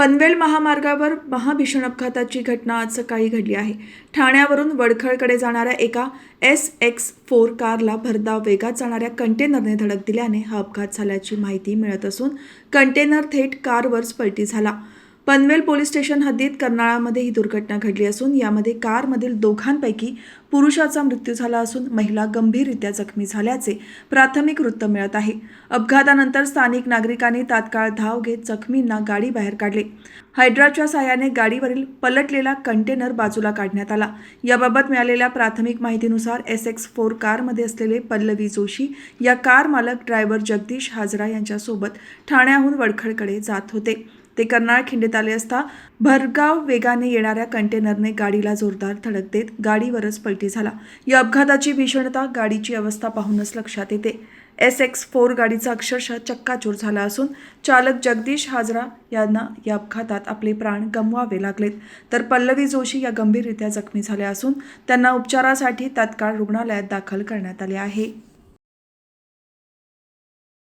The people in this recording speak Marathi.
पनवेल महामार्गावर महाभीषण अपघाताची घटना आज सकाळी घडली आहे. ठाण्यावरून वडखळकडे जाणाऱ्या एका एस एक्स फोर कारला भरधाव वेगात जाणाऱ्या कंटेनरने धडक दिल्याने हा अपघात झाल्याची माहिती मिळत असून कंटेनर थेट कारवर पलटी झाला. पनवेल पोलीस स्टेशन हद्दीत कर्नाळामध्ये ही दुर्घटना घडली असून यामध्ये कारमधील दोघांपैकी पुरुषाचा मृत्यू झाला असून महिला गंभीररित्या जखमी झाल्याचे प्राथमिक वृत्त मिळत आहे. अपघातानंतर स्थानिक नागरिकांनी तात्काळ धाव घेत जखमींना गाडी बाहेर काढले. हायड्राच्या साह्याने गाडीवरील पलटलेला कंटेनर बाजूला काढण्यात आला. याबाबत मिळालेल्या प्राथमिक माहितीनुसार एस एक्स फोर कारमध्ये असलेले पल्लवी जोशी या कार मालक ड्रायव्हर जगदीश हाजरा यांच्यासोबत ठाण्याहून वडखळकडे जात होते. ते कर्नाळ खिंडीत आले असता भरगाव वेगाने येणाऱ्या कंटेनरने गाडीला जोरदार धडक देत गाडीवरच पलटी झाला. या अपघाताची भीषणता गाडीची अवस्था पाहूनच लक्षात येते. एस एक्स फोर गाडीचा अक्षरशः चक्काचूर झाला असून चालक जगदीश हाजरा यांना या अपघातात आपले प्राण गमवावे लागलेत. तर पल्लवी जोशी या गंभीररित्या जखमी झाल्या असून त्यांना उपचारासाठी तात्काळ रुग्णालयात दाखल करण्यात आले आहे.